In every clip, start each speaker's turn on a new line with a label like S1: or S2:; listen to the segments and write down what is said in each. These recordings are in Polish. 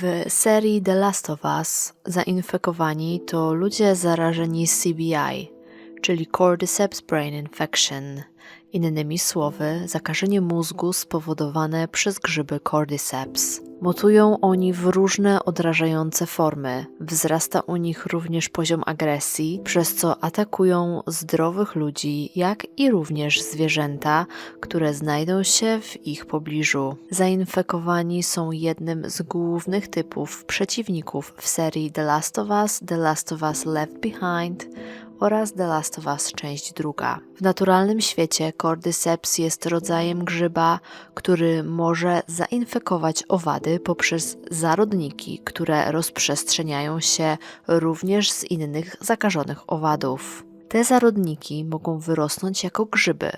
S1: W serii The Last of Us zainfekowani to ludzie zarażeni CBI, czyli Cordyceps Brain Infection. Innymi słowy, zakażenie mózgu spowodowane przez grzyby Cordyceps. Mutują oni w różne odrażające formy. Wzrasta u nich również poziom agresji, przez co atakują zdrowych ludzi, jak i również zwierzęta, które znajdą się w ich pobliżu. Zainfekowani są jednym z głównych typów przeciwników w serii The Last of Us, The Last of Us Left Behind oraz The Last of Us część druga. W naturalnym świecie Cordyceps jest rodzajem grzyba, który może zainfekować owady poprzez zarodniki, które rozprzestrzeniają się również z innych zakażonych owadów. Te zarodniki mogą wyrosnąć jako grzyby,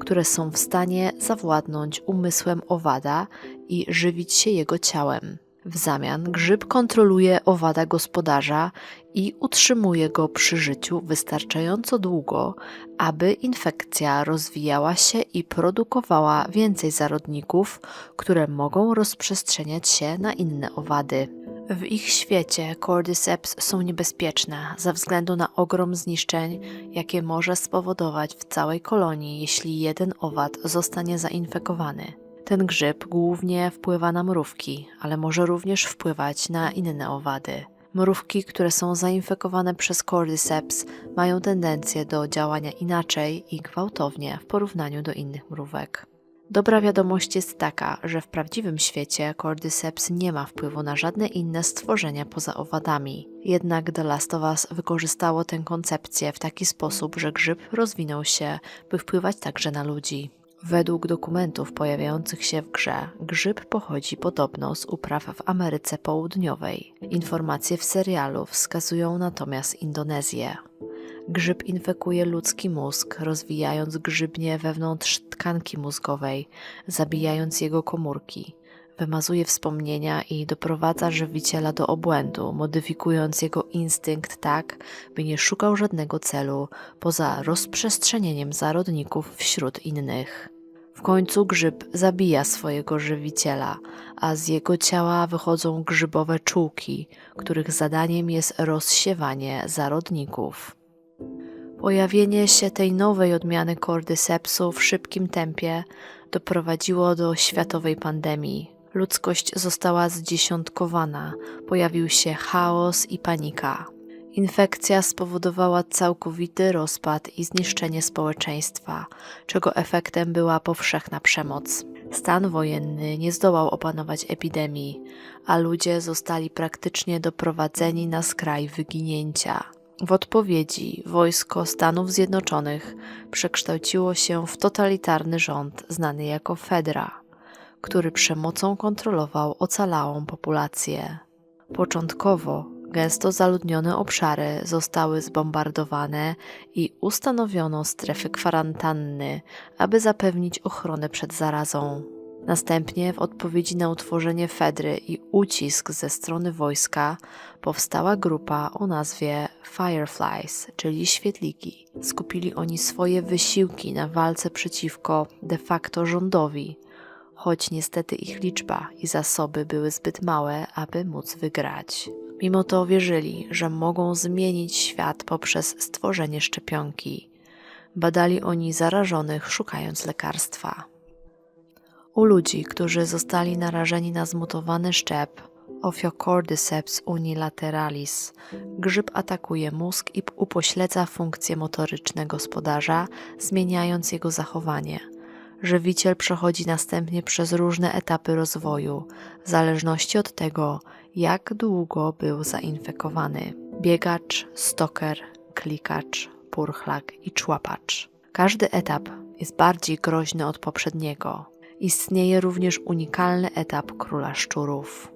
S1: które są w stanie zawładnąć umysłem owada i żywić się jego ciałem. W zamian grzyb kontroluje owada gospodarza i utrzymuje go przy życiu wystarczająco długo, aby infekcja rozwijała się i produkowała więcej zarodników, które mogą rozprzestrzeniać się na inne owady. W ich świecie Cordyceps są niebezpieczne ze względu na ogrom zniszczeń, jakie może spowodować w całej kolonii, jeśli jeden owad zostanie zainfekowany. Ten grzyb głównie wpływa na mrówki, ale może również wpływać na inne owady. Mrówki, które są zainfekowane przez Cordyceps, mają tendencję do działania inaczej i gwałtownie w porównaniu do innych mrówek. Dobra wiadomość jest taka, że w prawdziwym świecie Cordyceps nie ma wpływu na żadne inne stworzenia poza owadami. Jednak The Last of Us wykorzystało tę koncepcję w taki sposób, że grzyb rozwinął się, by wpływać także na ludzi. Według dokumentów pojawiających się w grze, grzyb pochodzi podobno z upraw w Ameryce Południowej. Informacje w serialu wskazują natomiast Indonezję. Grzyb infekuje ludzki mózg, rozwijając grzybnie wewnątrz tkanki mózgowej, zabijając jego komórki. Wymazuje wspomnienia i doprowadza żywiciela do obłędu, modyfikując jego instynkt tak, by nie szukał żadnego celu poza rozprzestrzenieniem zarodników wśród innych. W końcu grzyb zabija swojego żywiciela, a z jego ciała wychodzą grzybowe czułki, których zadaniem jest rozsiewanie zarodników. Pojawienie się tej nowej odmiany cordycepsu w szybkim tempie doprowadziło do światowej pandemii. Ludzkość została zdziesiątkowana, pojawił się chaos i panika. Infekcja spowodowała całkowity rozpad i zniszczenie społeczeństwa, czego efektem była powszechna przemoc. Stan wojenny nie zdołał opanować epidemii, a ludzie zostali praktycznie doprowadzeni na skraj wyginięcia. W odpowiedzi wojsko Stanów Zjednoczonych przekształciło się w totalitarny rząd znany jako Fedra, który przemocą kontrolował ocalałą populację. Początkowo gęsto zaludnione obszary zostały zbombardowane i ustanowiono strefy kwarantanny, aby zapewnić ochronę przed zarazą. Następnie, w odpowiedzi na utworzenie Fedry i ucisk ze strony wojska, powstała grupa o nazwie Fireflies, czyli świetliki. Skupili oni swoje wysiłki na walce przeciwko de facto rządowi, choć niestety ich liczba i zasoby były zbyt małe, aby móc wygrać. Mimo to wierzyli, że mogą zmienić świat poprzez stworzenie szczepionki. Badali oni zarażonych, szukając lekarstwa. U ludzi, którzy zostali narażeni na zmutowany szczep Ophiocordyceps unilateralis, grzyb atakuje mózg i upośledza funkcje motoryczne gospodarza, zmieniając jego zachowanie. Żywiciel przechodzi następnie przez różne etapy rozwoju, w zależności od tego, jak długo był zainfekowany. Biegacz, stoker, klikacz, purchlak i człapacz. Każdy etap jest bardziej groźny od poprzedniego. Istnieje również unikalny etap króla szczurów.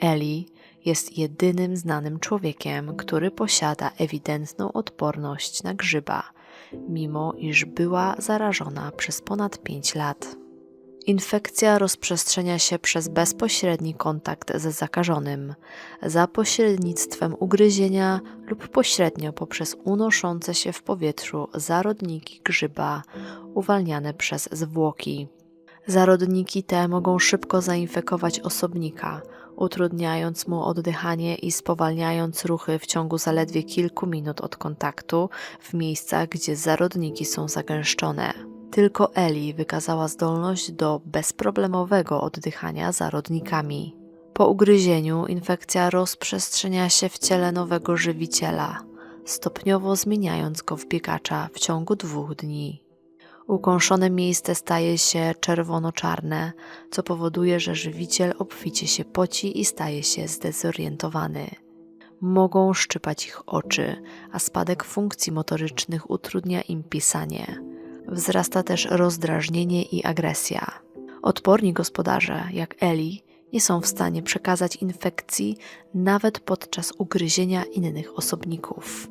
S1: Eli jest jedynym znanym człowiekiem, który posiada ewidentną odporność na grzyba, mimo iż była zarażona przez ponad 5 lat. Infekcja rozprzestrzenia się przez bezpośredni kontakt ze zakażonym, za pośrednictwem ugryzienia lub pośrednio poprzez unoszące się w powietrzu zarodniki grzyba uwalniane przez zwłoki. Zarodniki te mogą szybko zainfekować osobnika, utrudniając mu oddychanie i spowalniając ruchy w ciągu zaledwie kilku minut od kontaktu w miejscach, gdzie zarodniki są zagęszczone. Tylko Eli wykazała zdolność do bezproblemowego oddychania zarodnikami. Po ugryzieniu infekcja rozprzestrzenia się w ciele nowego żywiciela, stopniowo zmieniając go w biegacza w ciągu dwóch dni. Ukąszone miejsce staje się czerwono-czarne, co powoduje, że żywiciel obficie się poci i staje się zdezorientowany. Mogą szczypać ich oczy, a spadek funkcji motorycznych utrudnia im pisanie. Wzrasta też rozdrażnienie i agresja. Odporni gospodarze, jak Eli, nie są w stanie przekazać infekcji nawet podczas ugryzienia innych osobników.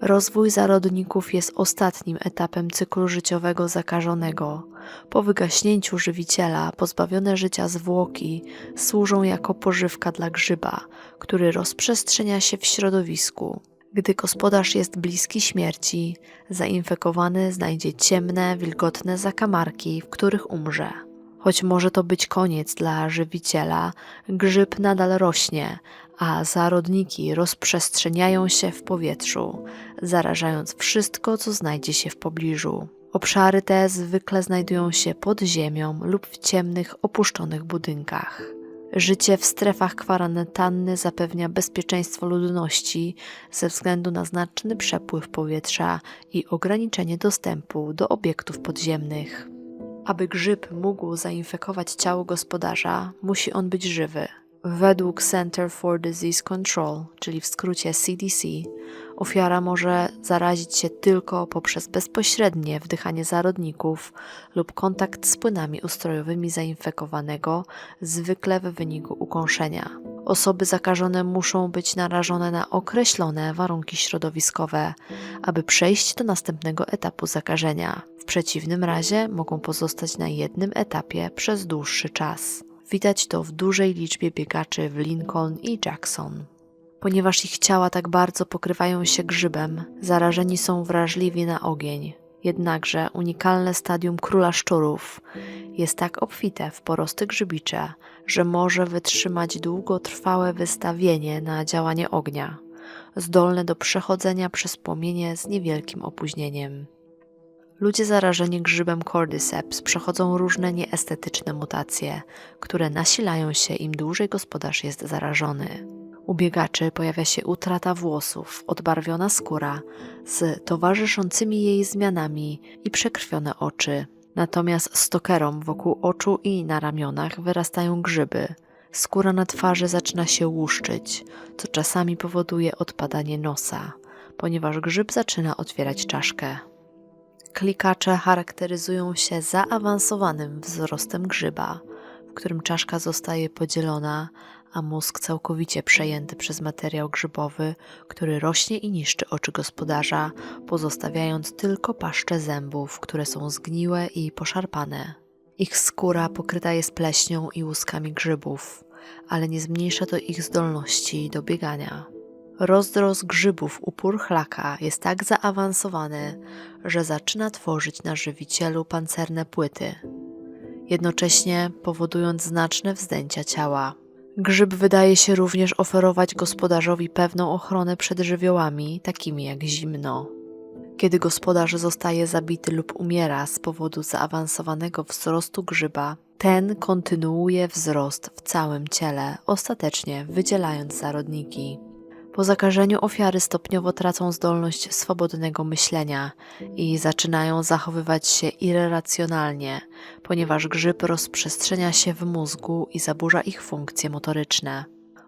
S1: Rozwój zarodników jest ostatnim etapem cyklu życiowego zakażonego. Po wygaśnięciu żywiciela pozbawione życia zwłoki służą jako pożywka dla grzyba, który rozprzestrzenia się w środowisku. Gdy gospodarz jest bliski śmierci, zainfekowany znajdzie ciemne, wilgotne zakamarki, w których umrze. Choć może to być koniec dla żywiciela, grzyb nadal rośnie, a zarodniki rozprzestrzeniają się w powietrzu, zarażając wszystko, co znajdzie się w pobliżu. Obszary te zwykle znajdują się pod ziemią lub w ciemnych, opuszczonych budynkach. Życie w strefach kwarantanny zapewnia bezpieczeństwo ludności ze względu na znaczny przepływ powietrza i ograniczenie dostępu do obiektów podziemnych. Aby grzyb mógł zainfekować ciało gospodarza, musi on być żywy. Według Center for Disease Control, czyli w skrócie CDC, ofiara może zarazić się tylko poprzez bezpośrednie wdychanie zarodników lub kontakt z płynami ustrojowymi zainfekowanego, zwykle w wyniku ukąszenia. Osoby zakażone muszą być narażone na określone warunki środowiskowe, aby przejść do następnego etapu zakażenia. W przeciwnym razie mogą pozostać na jednym etapie przez dłuższy czas. Widać to w dużej liczbie biegaczy w Lincoln i Jackson. Ponieważ ich ciała tak bardzo pokrywają się grzybem, zarażeni są wrażliwi na ogień. Jednakże unikalne stadium króla szczurów jest tak obfite w porosty grzybicze, że może wytrzymać długotrwałe wystawienie na działanie ognia, zdolne do przechodzenia przez płomienie z niewielkim opóźnieniem. Ludzie zarażeni grzybem Cordyceps przechodzą różne nieestetyczne mutacje, które nasilają się im dłużej gospodarz jest zarażony. U biegaczy pojawia się utrata włosów, odbarwiona skóra z towarzyszącymi jej zmianami i przekrwione oczy. Natomiast stokerom wokół oczu i na ramionach wyrastają grzyby. Skóra na twarzy zaczyna się łuszczyć, co czasami powoduje odpadanie nosa, ponieważ grzyb zaczyna otwierać czaszkę. Klikacze charakteryzują się zaawansowanym wzrostem grzyba, w którym czaszka zostaje podzielona, a mózg całkowicie przejęty przez materiał grzybowy, który rośnie i niszczy oczy gospodarza, pozostawiając tylko paszcze zębów, które są zgniłe i poszarpane. Ich skóra pokryta jest pleśnią i łuskami grzybów, ale nie zmniejsza to ich zdolności do biegania. Rozdrost grzybów u purchlaka jest tak zaawansowany, że zaczyna tworzyć na żywicielu pancerne płyty, jednocześnie powodując znaczne wzdęcia ciała. Grzyb wydaje się również oferować gospodarzowi pewną ochronę przed żywiołami, takimi jak zimno. Kiedy gospodarz zostaje zabity lub umiera z powodu zaawansowanego wzrostu grzyba, ten kontynuuje wzrost w całym ciele, ostatecznie wydzielając zarodniki. Po zakażeniu ofiary stopniowo tracą zdolność swobodnego myślenia i zaczynają zachowywać się irracjonalnie, ponieważ grzyb rozprzestrzenia się w mózgu i zaburza ich funkcje motoryczne.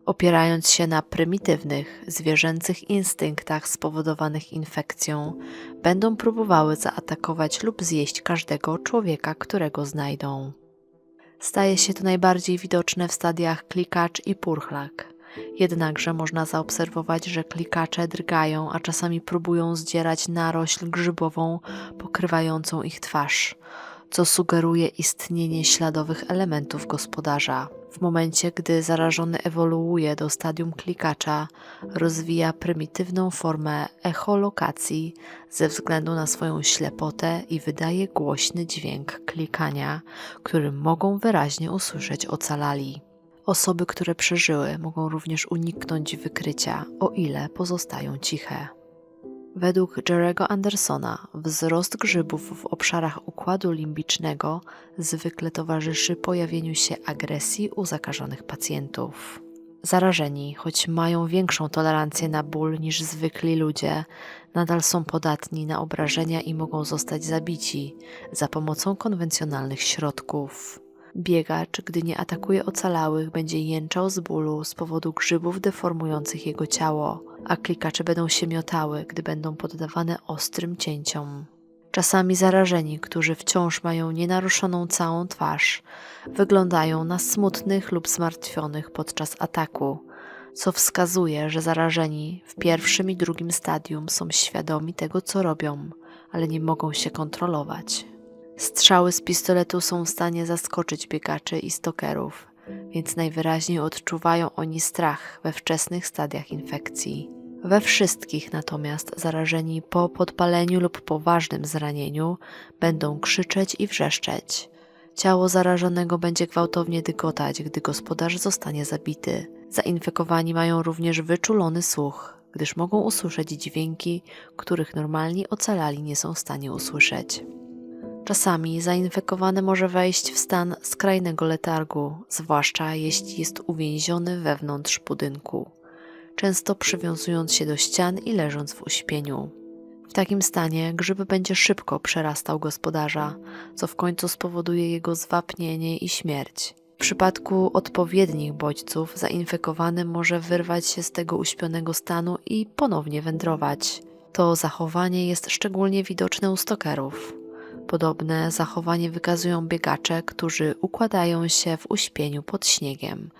S1: Opierając się na prymitywnych, zwierzęcych instynktach spowodowanych infekcją, będą próbowały zaatakować lub zjeść każdego człowieka, którego znajdą. Staje się to najbardziej widoczne w stadiach klikacz i purchlak. Jednakże można zaobserwować, że klikacze drgają, a czasami próbują zdzierać narośl grzybową pokrywającą ich twarz, co sugeruje istnienie śladowych elementów gospodarza. W momencie, gdy zarażony ewoluuje do stadium klikacza, rozwija prymitywną formę echolokacji ze względu na swoją ślepotę i wydaje głośny dźwięk klikania, który mogą wyraźnie usłyszeć ocalali. Osoby, które przeżyły, mogą również uniknąć wykrycia, o ile pozostają ciche. Według Jerego Andersona wzrost grzybów w obszarach układu limbicznego zwykle towarzyszy pojawieniu się agresji u zakażonych pacjentów. Zarażeni, choć mają większą tolerancję na ból niż zwykli ludzie, nadal są podatni na obrażenia i mogą zostać zabici za pomocą konwencjonalnych środków. Biegacz, gdy nie atakuje ocalałych, będzie jęczał z bólu z powodu grzybów deformujących jego ciało, a klikacze będą się miotały, gdy będą poddawane ostrym cięciom. Czasami zarażeni, którzy wciąż mają nienaruszoną całą twarz, wyglądają na smutnych lub zmartwionych podczas ataku, co wskazuje, że zarażeni w pierwszym i drugim stadium są świadomi tego, co robią, ale nie mogą się kontrolować. Strzały z pistoletu są w stanie zaskoczyć biegaczy i stokerów, więc najwyraźniej odczuwają oni strach we wczesnych stadiach infekcji. We wszystkich natomiast zarażeni po podpaleniu lub poważnym zranieniu będą krzyczeć i wrzeszczeć. Ciało zarażonego będzie gwałtownie dygotać, gdy gospodarz zostanie zabity. Zainfekowani mają również wyczulony słuch, gdyż mogą usłyszeć dźwięki, których normalni ocalali nie są w stanie usłyszeć. Czasami zainfekowany może wejść w stan skrajnego letargu, zwłaszcza jeśli jest uwięziony wewnątrz budynku, często przywiązując się do ścian i leżąc w uśpieniu. W takim stanie grzyb będzie szybko przerastał gospodarza, co w końcu spowoduje jego zwapnienie i śmierć. W przypadku odpowiednich bodźców zainfekowany może wyrwać się z tego uśpionego stanu i ponownie wędrować. To zachowanie jest szczególnie widoczne u stokerów. Podobne zachowanie wykazują biegacze, którzy układają się w uśpieniu pod śniegiem,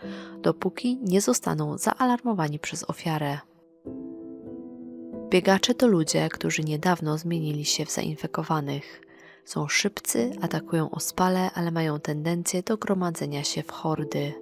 S1: dopóki nie zostaną zaalarmowani przez ofiarę. Biegacze to ludzie, którzy niedawno zmienili się w zainfekowanych. Są szybcy, atakują ospale, ale mają tendencję do gromadzenia się w hordy.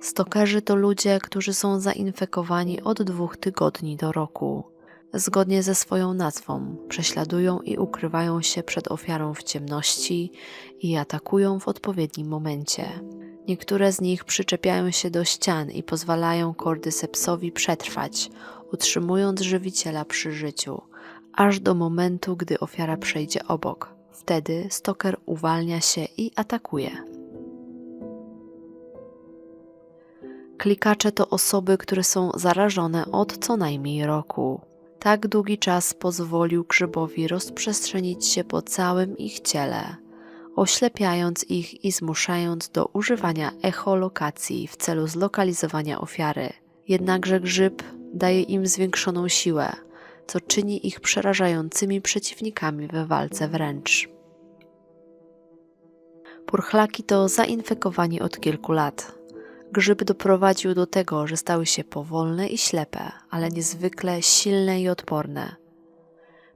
S1: Stokerzy to ludzie, którzy są zainfekowani od dwóch tygodni do roku zgodnie ze swoją nazwą, prześladują i ukrywają się przed ofiarą w ciemności i atakują w odpowiednim momencie. Niektóre z nich przyczepiają się do ścian i pozwalają kordysepsowi przetrwać, utrzymując żywiciela przy życiu, aż do momentu, gdy ofiara przejdzie obok. Wtedy stoker uwalnia się i atakuje. Klikacze to osoby, które są zarażone od co najmniej roku. Tak długi czas pozwolił grzybowi rozprzestrzenić się po całym ich ciele, oślepiając ich i zmuszając do używania echolokacji w celu zlokalizowania ofiary. Jednakże grzyb daje im zwiększoną siłę, co czyni ich przerażającymi przeciwnikami we walce wręcz. Purchlaki to zainfekowani od kilku lat, Grzyb doprowadził do tego, że stały się powolne i ślepe, ale niezwykle silne i odporne.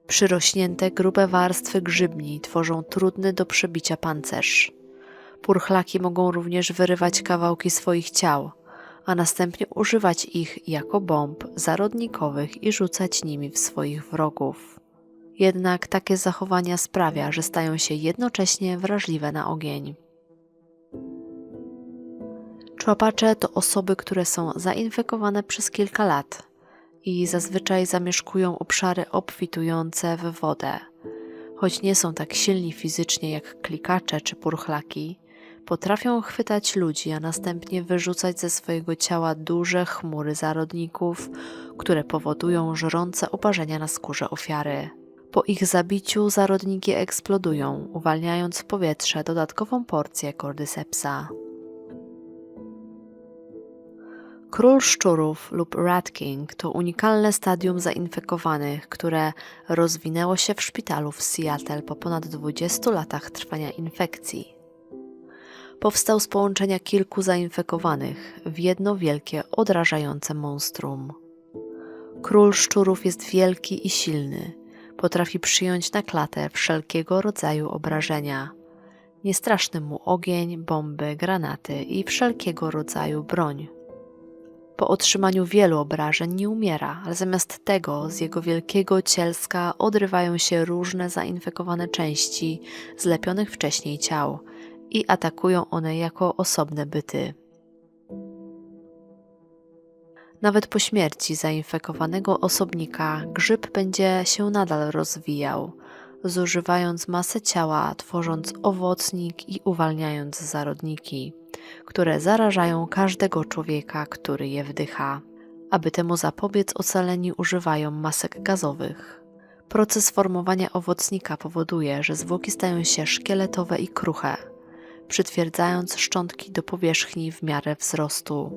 S1: Przyrośnięte, grube warstwy grzybni tworzą trudny do przebicia pancerz. Purchlaki mogą również wyrywać kawałki swoich ciał, a następnie używać ich jako bomb zarodnikowych i rzucać nimi w swoich wrogów. Jednak takie zachowania sprawia, że stają się jednocześnie wrażliwe na ogień. Człapacze to osoby, które są zainfekowane przez kilka lat i zazwyczaj zamieszkują obszary obfitujące w wodę. Choć nie są tak silni fizycznie jak klikacze czy purchlaki, potrafią chwytać ludzi, a następnie wyrzucać ze swojego ciała duże chmury zarodników, które powodują żrące oparzenia na skórze ofiary. Po ich zabiciu zarodniki eksplodują, uwalniając w powietrze dodatkową porcję kordysepsa. Król szczurów lub Rat King to unikalne stadium zainfekowanych, które rozwinęło się w szpitalu w Seattle po ponad 20 latach trwania infekcji. Powstał z połączenia kilku zainfekowanych w jedno wielkie, odrażające monstrum. Król szczurów jest wielki i silny. Potrafi przyjąć na klatę wszelkiego rodzaju obrażenia. Niestraszny mu ogień, bomby, granaty i wszelkiego rodzaju broń. Po otrzymaniu wielu obrażeń nie umiera, ale zamiast tego z jego wielkiego cielska odrywają się różne zainfekowane części zlepionych wcześniej ciał i atakują one jako osobne byty. Nawet po śmierci zainfekowanego osobnika grzyb będzie się nadal rozwijał, zużywając masę ciała, tworząc owocnik i uwalniając zarodniki, które zarażają każdego człowieka, który je wdycha. Aby temu zapobiec, ocaleni używają masek gazowych. Proces formowania owocnika powoduje, że zwłoki stają się szkieletowe i kruche, przytwierdzając szczątki do powierzchni w miarę wzrostu.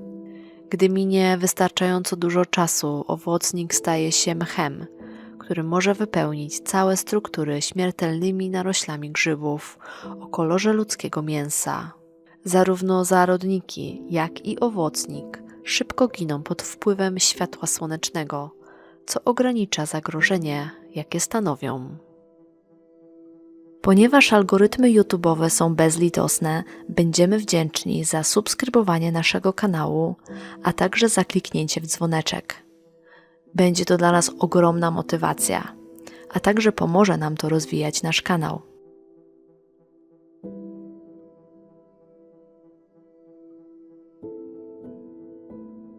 S1: Gdy minie wystarczająco dużo czasu, owocnik staje się mchem, który może wypełnić całe struktury śmiertelnymi naroślami grzybów o kolorze ludzkiego mięsa. Zarówno zarodniki, jak i owocnik szybko giną pod wpływem światła słonecznego, co ogranicza zagrożenie, jakie stanowią. Ponieważ algorytmy YouTube'owe są bezlitosne, będziemy wdzięczni za subskrybowanie naszego kanału, a także za kliknięcie w dzwoneczek. Będzie to dla nas ogromna motywacja, a także pomoże nam to rozwijać nasz kanał.